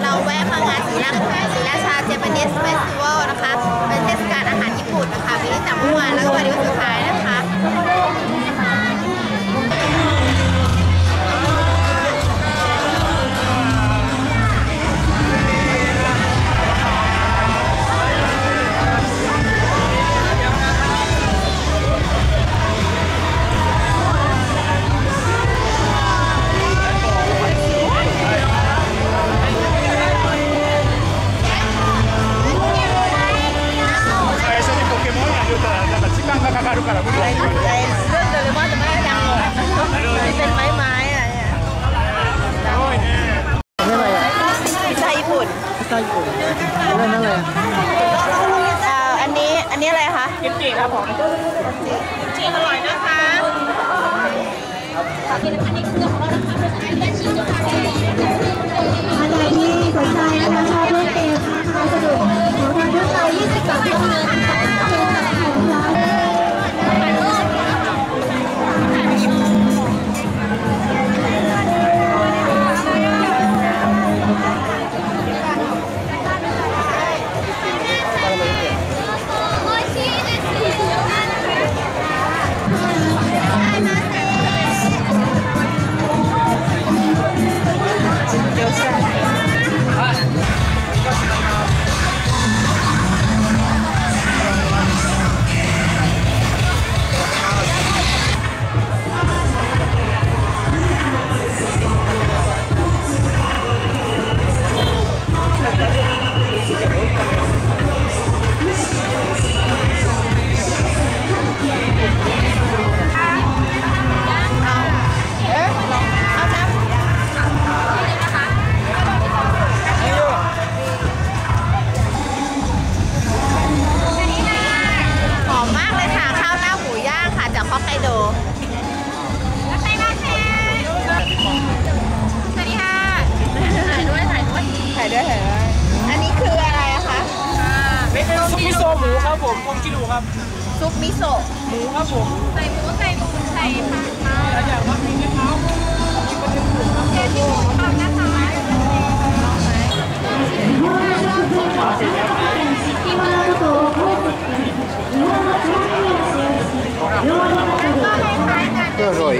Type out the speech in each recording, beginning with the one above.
เราแวะมางานศรีราชศรีาชาเจแปนิสเฟสติวัลนะคะ เป็นเทศกาลอาหารญี่ปุ่นนะคะมีตั้งแต่เมื่อวานแล้วก็วันนี้วันสุดท้ายนะ อะไรอะไรเรื่องเดอร่อกนะไะอะญี่ปุ่นพิซญี่ปุ่นอันนี้อันนี้อะไรคะกิจิครับผมกิมจิอร่อยนะจี๊คือของเรานะคะเป็นอันนี้ชิมก็ทานได้ Isso é bom ะหมูครับผมคงกิโลครับ ซุปมิโซะหมูครับผมใส่หมูใส่หมูใส่ผักมาแล้วอย่างว่ามีมะพร้าวเดี๋ยวที่หมูทอดนะคะก็อร่อย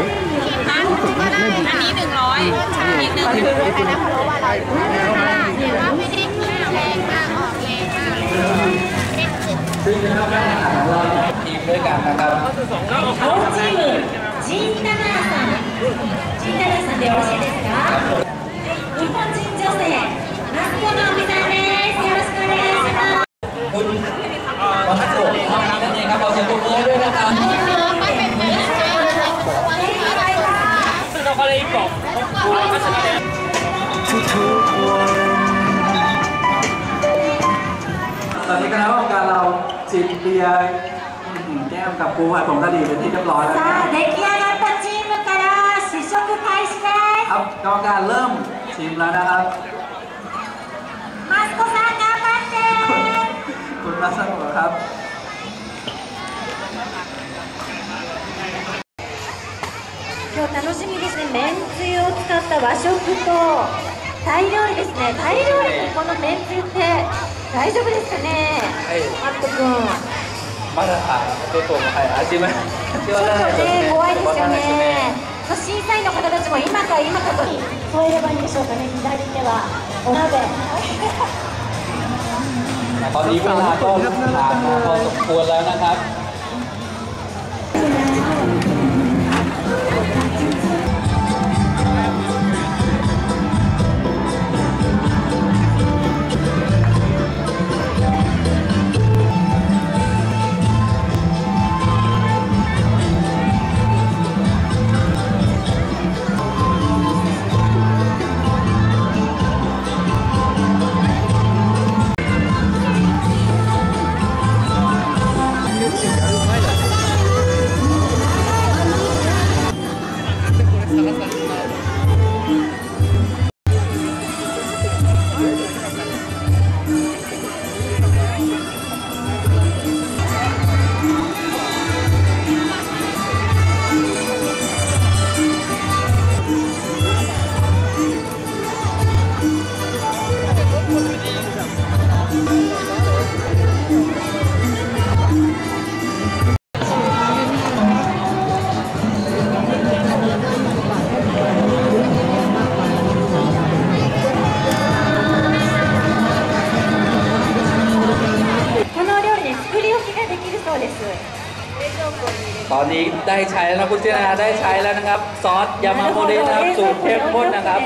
อันนี้หนึ่งร้อยใช่อีกหนึ่งคืออันนั้นเพราะว่าอะไรแต่ว่า ทีมด้วยกันนะครับ 青チームジンタナーさんジンタナーさんでよろしいですか จิบเบียร์อื้อหือแก้มกับปูผัดผงกะหรี่เป็นที่เรียบร้อยแล้วนะ さあ出来上がったチームから試食開始です ครับกรรมการเริ่มชิมแล้วนะครับ マスコさん頑張って คุณมาสนุกครับ 今日楽しみですねめんつゆを使った和食とタイ料理ですねタイ料理にこのめんつゆって 大丈夫ですかねはいマット君まだちょっとはい味は味ちょっとはないね怖いですよわかんないね審査員の方たちも今か今かと添えればいいんでしょうかね左手はお鍋 ตอนนี้เวลาก็ผ่านมาพอสมควรแล้วนะครับ ตอนนี้ได้ใช้แล้วคุณเจนาได้ใช้แล้วนะครับ ซอสยามาโมรินะครับสูตรเข้มข้นนะครับ